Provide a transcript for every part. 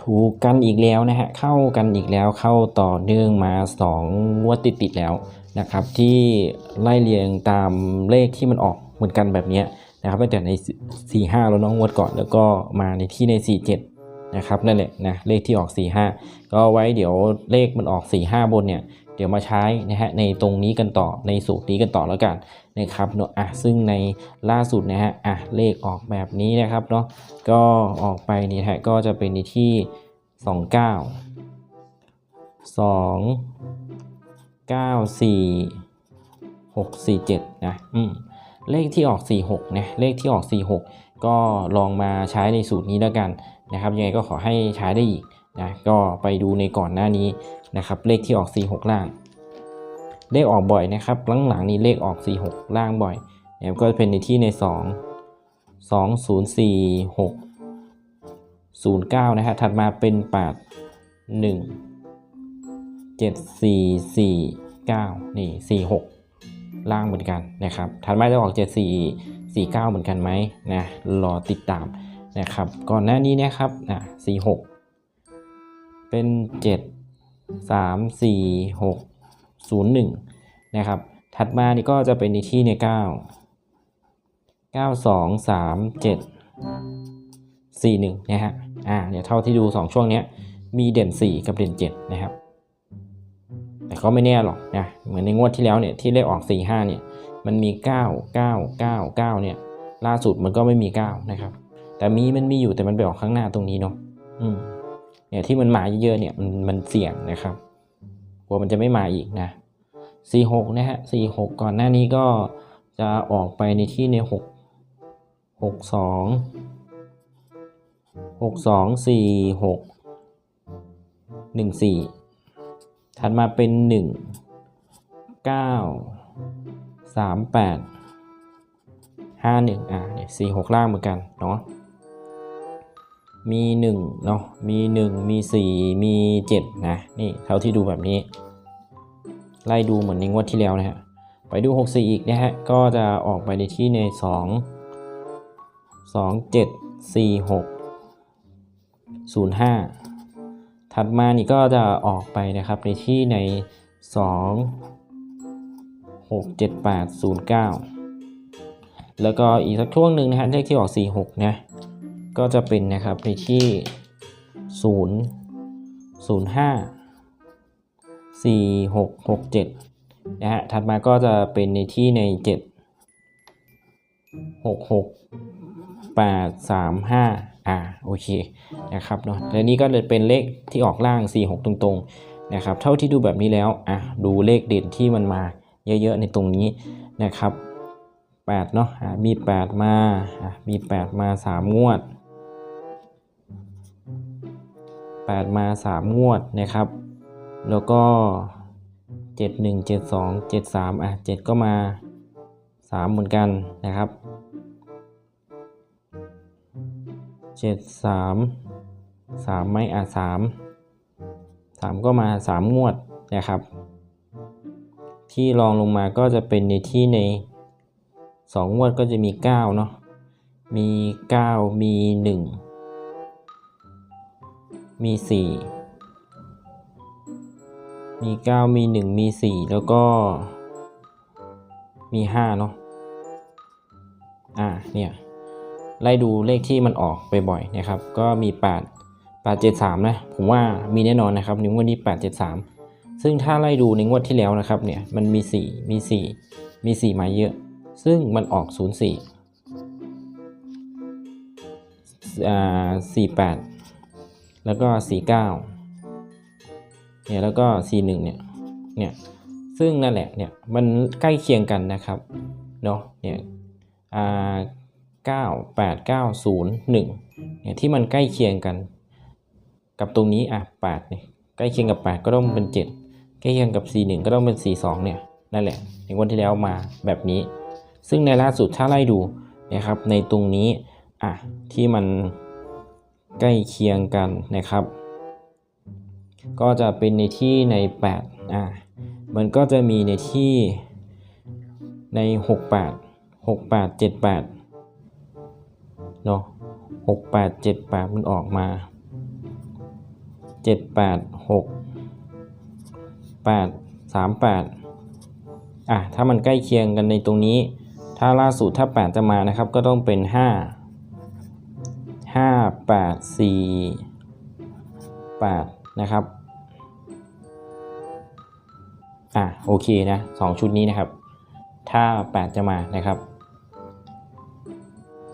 ถูกกันอีกแล้วนะฮะเข้ากันอีกแล้วเข้าต่อเนื่องมา2งวดติดๆแล้วนะครับ ที่ไล่เรียงตามเลขที่มันออกเหมือนกันแบบนี้นะครับตั้งแต่ใน 4 5 แล้วเน้องวดก่อน แล้วก็มาในที่ใน 4 7นะครับนั่นแหละนะเลขที่ออก 4 5 ก็ไว้เดี๋ยวเลขมันออก 4 5 บนเนี่ย ดี๋ยวมาใช้นะฮะในตรงนี้กันต่อในสูตรนี้กันต่อแล้วกันนะครับเนาะอะซึ่งในล่าสุดนะฮะอะเลขออกแบบนี้นะครับเนาะก็ออกไปนี่ฮะก็จะเป็นในที่สองเก้าสองเก้าสี่หกสี่เจ็ดนะอืมเลขที่ออกสี่หกนะเลขที่ออกสี่หกก็ลองมาใช้ในสูตรนี้แล้วกันนะครับ ยังไงก็ขอให้ใช้ได้อีก นะก็ไปดูในก่อนหน้านี้นะครับ เลขที่ออกสี่หกล่าง เลขออกบ่อยนะครับหลังๆนี้เลขออกสี่หกล่างบ่อยนะครับก็จะเป็นในที่ในสองสองศูนย์สี่หก09 นะฮะถัดมาเป็น 8 1 7 4 4 9 นี่ 46 ล่างเหมือนกันนะครับ ถัดมาจะออก 7 4 4 9 เหมือนกันไหมนะ รอติดตามนะครับ ก่อนหน้านี้นะครับอะ46 เป็น 7 3 4 6 0 1 นะครับ ถัดมานี่ก็จะเป็นในที่ใน 9 9 2 3 7 4 1นะฮะ อ่าเดี๋ยวเท่าที่ดู 2 ช่วงนี้มีเด่น 4 กับเด่น 7 นะครับ แต่ก็ไม่แน่หรอกนะ เหมือนในงวดที่แล้วเนี่ยที่เลขออก 4 5 เนี่ย มันมี 9 9 9 9 เนี่ย ล่าสุดมันก็ไม่มี 9 นะครับ แต่มีมันมีอยู่แต่มันไปออกข้างหน้าตรงนี้เนาะ อืม เนี่ยที่มันมาเยอะๆเนี่ยมันมันเสี่ยงนะครับกลัวมันจะไม่มาอีกนะ46นะฮะ46ก่อนหน้านี้ก็จะออกไปในที่ใน 6 62หกสองสี่หกหนึ่งสี่ถัดมาเป็นหนึ่งเก้าสามแปดห้าหนึ่งอะเนี่ยสี่หกล่างเหมือนกันเนาะ มีหนึ่งเนาะมีหนึ่งมีสี่มีเจ็ดนะ นี่เท่าที่ดูแบบนี้ ไล่ดูเหมือนในงวดที่แล้วนะฮะ ไปดูหกสี่อีกนะฮะ ก็จะออกไปในที่ในสองสองเจ็ดสี่หก05 ถัดมานี่ก็จะออกไปนะครับในที่ใน 2 6 7 8 0 9 แล้วก็อีกสักช่วงหนึ่งนะฮะเลขที่ออก 46 นะ ก็จะเป็นนะครับในที่ 0 0 5 4 6 6 7นะฮะถัดมาก็จะเป็นในที่ใน 7 6 6 8 3 5อ่าโอเคนะครับเนาะและนี่ก็เลยเป็นเลขที่ออกล่าง 4 6 ตรงๆนะครับเท่าที่ดูแบบนี้แล้วอะดูเลขเด่นที่มันมาเยอะๆในตรงนี้นะครับ8เนาะอะมี 8 มาอะมี 8 มา 3 งวด 8 มา 3 งวดนะครับ แล้วก็ 7 1 7 2 7 3 อะ 7 ก็มา 3 เหมือนกันนะครับเจ็ดสามสามไม่อะสามสามก็มาสามงวดนะครับ ที่รองลงมาก็จะเป็นในที่ในสองงวดก็จะมีเก้าเนาะมีเก้ามีหนึ่ง มีสี่มีเก้ามีหนึ่งมีสี่แล้วก็มีห้าเนาะอ่าเนี่ยไล่ดูเลขที่มันออกไปบ่อยนะครับ ก็มี 8 8 7 3 นะ ผมว่ามีแน่นอนนะครับในงวดนี้ 8 7 3 ซึ่งถ้าไล่ดูในงวดที่แล้วนะครับเนี่ยมันมี 4 มี 4 มี 4 มาเยอะ ซึ่งมันออก 0 4อ่า48 แล้วก็ 49 เนี่ยแล้วก็ 41 เนี่ย เนี่ย ซึ่งนั่นแหละ เนี่ย มันใกล้เคียงกันนะครับ เนาะ เนี่ยอ่า9 8 9 0 1 เนี่ยที่มันใกล้เคียงกัน กับตรงนี้อะ8เนี่ยใกล้เคียงกับ 8 ก็ต้องเป็น 7 ใกล้เคียงกับ 4 1 ก็ต้องเป็น 4 2 เนี่ยนั่นแหละในวันที่แล้วมาแบบนี้ ซึ่งในล่าสุดถ้าไล่ดูนะครับในตรงนี้อะที่มัน ใกล้เคียงกันนะครับ ก็จะเป็นในที่ใน8อะมันก็จะมีในที่ใน 6 8 6 8 7 8เนาะหกแปดเจ็ดแปดมันออกมาเจ็ดแปดหกแปดสามแปดอะถ้ามันใกล้เคียงกันในตรงนี้ ถ้าล่าสุดถ้าแปดจะมานะครับ ก็ต้องเป็นห้า ห้าแปดสี่แปดนะครับ อะโอเคนะสองชุดนี้นะครับ ถ้า8จะมานะครับ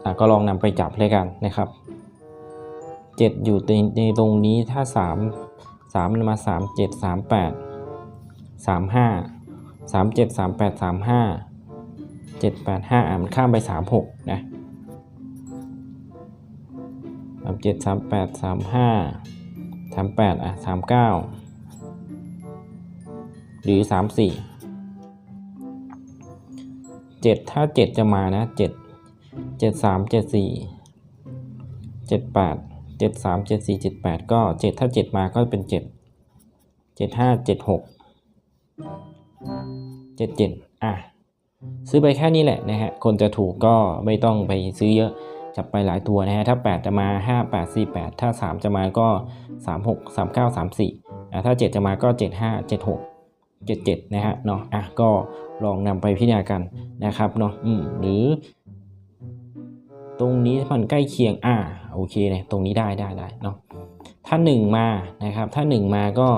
อะก็ลองนำไปจับเลยกันนะครับ7อยู่ในตรงนี้ถ้า3 3มันมา3 7 3 8 3 5 3 7 3 8 3 5 7 8 5อะมันข้ามไป3 6นะ 3 7 3 8 3 5 3 8อะ3 9หรือ3 4เจ็ดถ้าเจ็ดจะมานะเจ็ดเจ็ดสามเจ็ดสี่เจ็ดแปดเจ็ดสามเจ็ดสี่เจ็ดแปดก็เจ็ดถ้าเจ็ดมาก็เป็นเจ็ดเจ็ดห้าเจ็ดหกเจ็ดเจ็ดอะซื้อไปแค่นี้แหละนะฮะ คนจะถูกก็ไม่ต้องไปซื้อเยอะ จับไปหลายตัวนะฮะถ้า 8 จะมา 5 8 4 8 ถ้า 3 จะมาก็ 3 6 3 9 3 4อะถ้า 7 จะมาก็ 7 5 7 6 77 นะฮะเนาะอะก็ลองนำไปพิจารณากันนะครับเนาะอืมหรือ ตรงนี้มันใกล้เคียงอ่าโอเคเลยตรงนี้ได้ได้ได้เนาะถ้า 1 มานะครับถ้า 1 มาก็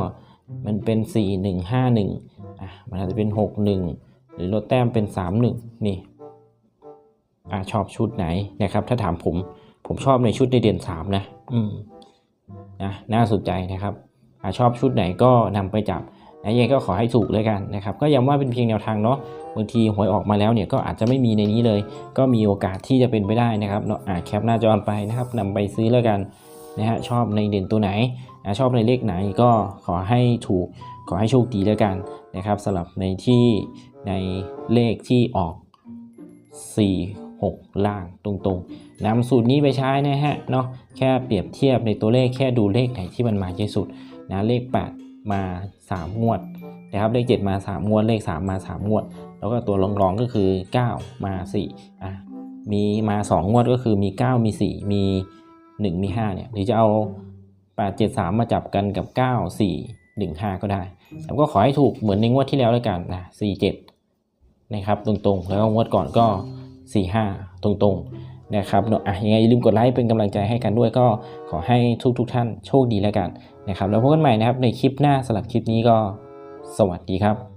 มันเป็น 4 1 5 1อะมันอาจจะเป็น 6 1 หรือลดแต้มเป็น 3 1 นี่ อะชอบชุดไหนนะครับ ถ้าถามผมผมชอบในชุดในเดือน3นะ อืมนะน่าสนใจนะครับอชอบชุดไหนก็นำไปจับนะยังก็ขอให้ถูกเลยกันนะครับ ก็ย้ำว่าเป็นเพียงแนวทางเนาะบางทีหวยออกมาแล้วเนี่ยก็อาจจะไม่มีในนี้เลย ก็มีโอกาสที่จะเป็นไปได้นะครับเนาะอ่าแคปหน้าจอไปนะครับนำไปซื้อแล้วกันนะฮะชอบในเด่นตัวไหนอ่าชอบในเลขไหนก็ขอให้ถูกขอให้โชคดีแล้วกันนะครับสำหรับในที่ในเลขที่ออก 4 6 ล่างตรงๆนำสูตรนี้ไปใช้นะฮะเนาะแค่เปรียบเทียบในตัวเลขแค่ดูเลขไหนที่มันมาเยอะสุดนะเลข 8 มา 3 งวดนะครับเลข 7 มา 3 งวด เลข 3 มา 3 งวด แล้วก็ตัวรองๆก็คือ 9 มา4อะมีมา 2 งวดก็คือมี 9 มี 4 มี 1 มี 5 เนี่ยหรือจะเอา 8 7 3 มาจับกันกับ 9 4 1 5 ก็ได้ แล้วก็ขอให้ถูกเหมือนในงวดที่แล้วแล้วกันนะ4 7นะครับตรงๆ แล้วก็งวดก่อนก็ 4 5 ตรงๆนะครับเนอะอะยังไงอย่าลืมกดไลค์เป็นกำลังใจให้กันด้วยก็ขอให้ทุกๆท่านโชคดีแล้วกันนะครับแล้วพบกันใหม่นะครับในคลิปหน้าสำหรับคลิปนี้ก็สวัสดีครับ